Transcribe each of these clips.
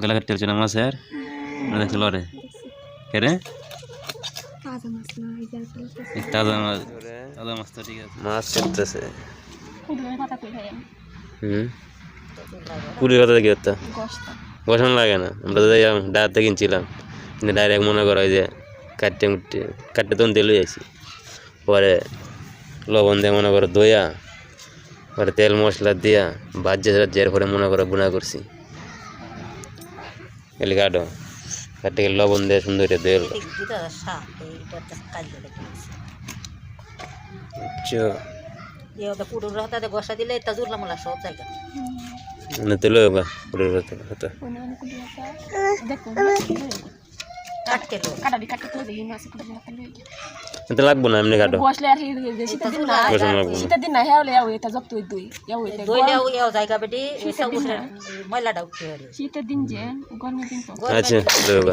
গলা কাটতে হচ্ছে না মাছের না দেখছি লড়ে। কে রে? তাজা মাছ তাজা মাছ। মাছ তো ঠিক আছে। মাছ হুম? পুরীর কথা দেখি হতো বসানো লাগে না। আমরা তো ডায়াতে কিনছিলাম। কিন্তু ডাইরেক্ট মনে করো ওই যে কাটতে মুটতে কাটতে তখন তেল যাইছি পরে লবণ দিয়ে মনে করো দইয়া পরে তেল মশলা দিয়া বাজ্যে রাজ্যের পরে মনে করো বুনা করছি। এলি কাটো কাটতে গেলে লবণ দিয়ে সুন্দর কাটতে কাটা আচ্ছা। মানে কাটকে লো। কাটাবি কাটতে দেখি এটা লাগবো না এমনি কাটো গোশলে আর শীতের দিন না না শীতের দিন না হ্যাঁ হলে ওই এটা দই এটা দইলেও এও জায়গা বেটি উঠে ময়লাটা উঠে হরে শীতের দিন যে গরমের দিন তো আচ্ছা দেবো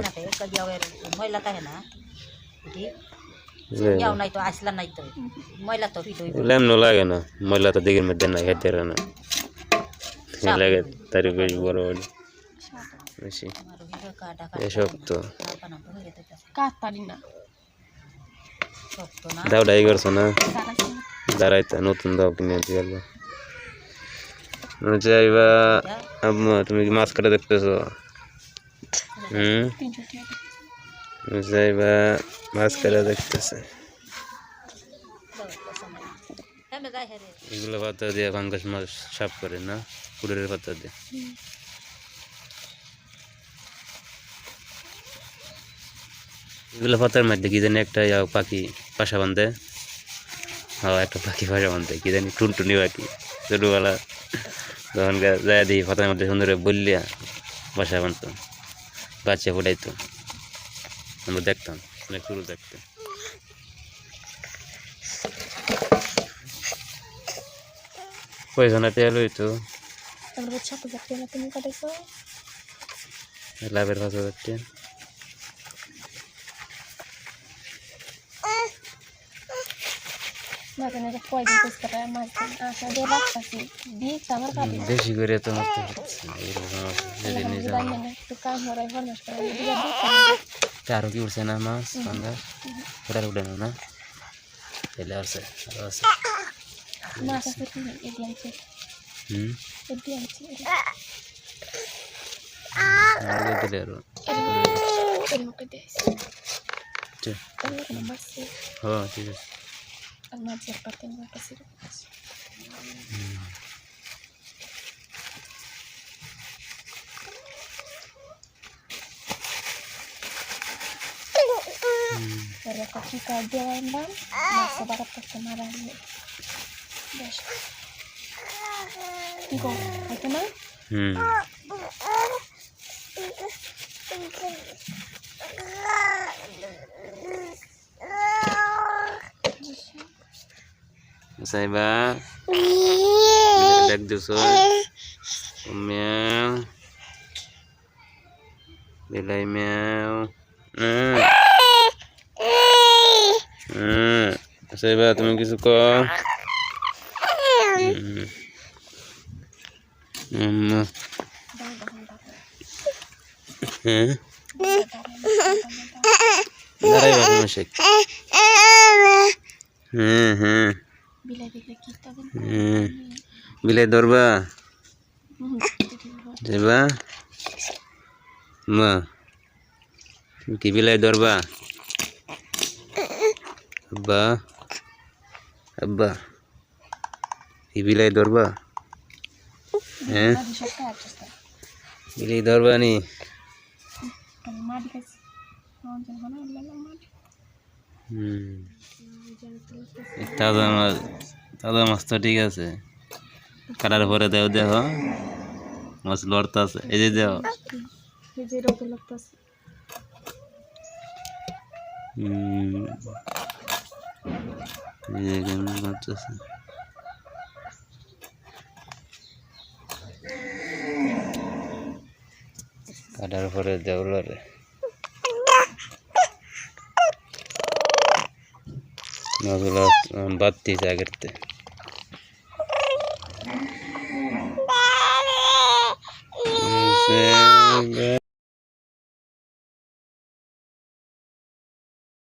ময়লা থাকে না এটি ইয়াও নাই তো আসলা নাই তো ময়লা তো হইল এমন লাগে না ময়লা তো দিকের মধ্যে না খেতে না লাগে তার বেশ বড় বড় বেশি এসব তো কাটতারি না দাও ডাই করছ না? দাঁড়াইতে নতুন দাও কিনে দিয়ে গেল যাইবা আম্মা তুমি কি মাছ কাটা দেখতেছো? হুম? যাইবা মাছ কাটা দেখতেছে। হ্যাঁ এগুলো পাতা দিয়ে পাঙ্গাস মাছ সাফ করে না? কুড়ের পাতা দিয়ে। এগুলো পাতার মধ্যে কি জানি একটা পাখি বাসা বাঁধে। হ্যাঁ একটা পাখি বাসা বাঁধে কি জানি টুনটুনি পাখি। ছোটোবেলা তখন যায় দিই পাতার মধ্যে সুন্দর বললিয়া বাসা বাঁধতো বাচ্চা ফুটাইতো। আমরা দেখতাম অনেক শুরু দেখতাম পয়সা তেল হইতো তারপরে ছাপ যাচ্ছে না তুমি কাটাইছো? লাভের পাঁচ হাজার টাকা মাঝে মাঝে কয়দিন কুচ কাটা মাছ আসা দিয়ে রাখতেছি। দিক আমার কাটি বেশি করে তো হচ্ছে এরকম যদি নিজে একটু কাম হরাই ফরমাস করে দিকে দিক আরও কি উঠছে না মাছ পাঙ্গাস ওটার উঠে না এলে আসছে আরও আছে। মাছ আছে কি এটি আনছে। হুম? এটি আনছে আর দিলে আরও। এর মুখে দিয়েছে ঠিক। তাহলে কোনো মাছ হ্যাঁ ঠিক আছে। আর মাছের পাতে আমার কাছে আছে আর একটা চিকা দেওয়া আনলাম মাছ আবার একটা মারা আনলে বেশ কি গো হয়তো না হুম সাইবা দেখ দিছ ম্যাও বিলাই ম্যাও সাইবা তুমি কিছু ক হ্যাঁ হ্যাঁ হ্যাঁ বিলাই ধরবা? যাবা মা তুমি কি বিলাই ধরবা? আব্বা আব্বা কি বিলাই ধরবা? হ্যাঁ? বিলাই ধরবা নি? আমি তাজা মাছ তাজা মাছ তো ঠিক আছে। কাটার পরে দেও দেখো মাছ লড়তাছে। এই যে দেও। করতেছে কাটার পরে দেও நவீன பப்தி ஜாகிரத்து